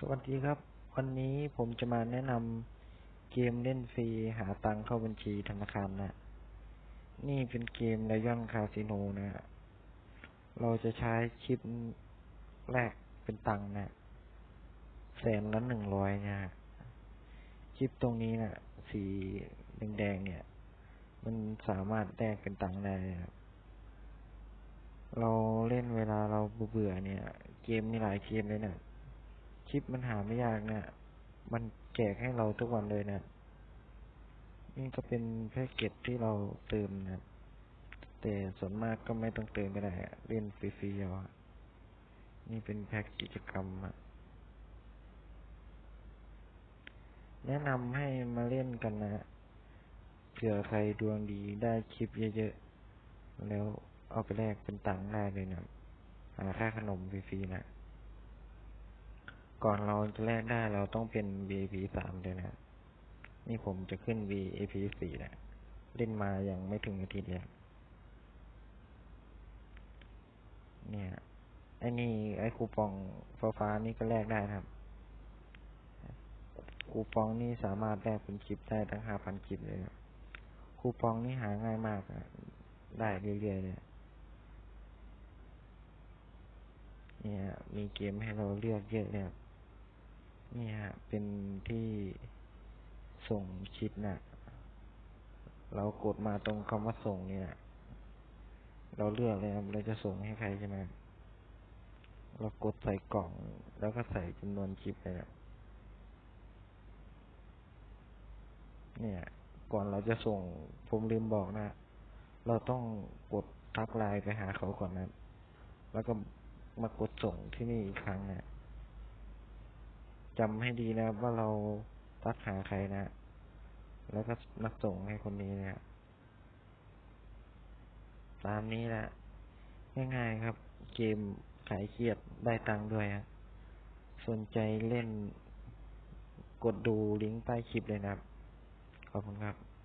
สวัสดีครับ วันนี้ผมจะมาแนะนำเกมเล่นฟรีหาตังค์เข้าบัญชีธนาคารนะ นี่เป็นเกมไ i ยอนคาสิโนนะ เราจะใช้ชิปแรกเป็นตังค์นะแสนละหนึ่งร้อยนะชิปตรงนี้นะสีแดงๆเนี่ย มันสามารถแลกเป็นตังค์ได้ครับเราเล่นเวลาเราเบื่อเนี่ย เกมมีหลายเกมเลยนะ ชิปมันหาไม่ยากเนะมันแจกให้เราทุกวันเลยนะ นี่ก็เป็นแพ็กเกจที่เราเติมนะ แต่ส่วนมากก็ไม่ต้องเติมก็ได้เล่นฟรีๆเอานี่เป็นแพ็กกิจกรรมอะแนะนำให้มาเล่นกันนะเผื่อใครดวงดีได้คลิปเยอะๆ แล้วเอาไปแลกเป็นตังค์ได้เลยนะหาค่าขนมฟรีๆนะ ก่อนเราจะแลกได้เราต้องเป็น VIP สามเลยนะ นี่ผมจะขึ้น VIP สี่นะเล่นมาอย่างไม่ถึงนาทีเดียเนี่ยไอ้นี่ไอ้คูปองฟ้าฟ้านี่ก็แลกได้ครับ คูปองนี่สามารถแลกเป็นคลิปได้ทั้งห้าพันคลิปเลยครับคูปองนี่หาง่ายมากอะได้เรื่อยๆเลยเนี่ย มีเกมให้เราเลือกเยอะเลยนี่ฮะ เนี่ย เป็นที่ส่งชิดนะ่ะ เรากดมาตรงคำว่าส่งเนี่ย เราเลือกเลยครับเราจะส่งให้ใครใช่ไหมเรากดใส่กล่อง แล้วก็ใส่จำนวนชิปไปนะเนี่ย ก่อนเราจะส่ง ผมลืมบอกนะ เราต้องกดทักไลน์ไปหาเขาก่อนนะ แล้วก็มากดส่งที่นี่อีกครั้งนะ จำให้ดีนะว่าเราตักหาใครนะ แล้วก็นักส่งให้คนนี้นะตามนี้แหละง่ายๆครับ เกมขายเครียดได้ตังค์ด้วยสนใจเล่นกดดูลิงก์ใต้คลิปเลยนะครับ ขอบคุณครับ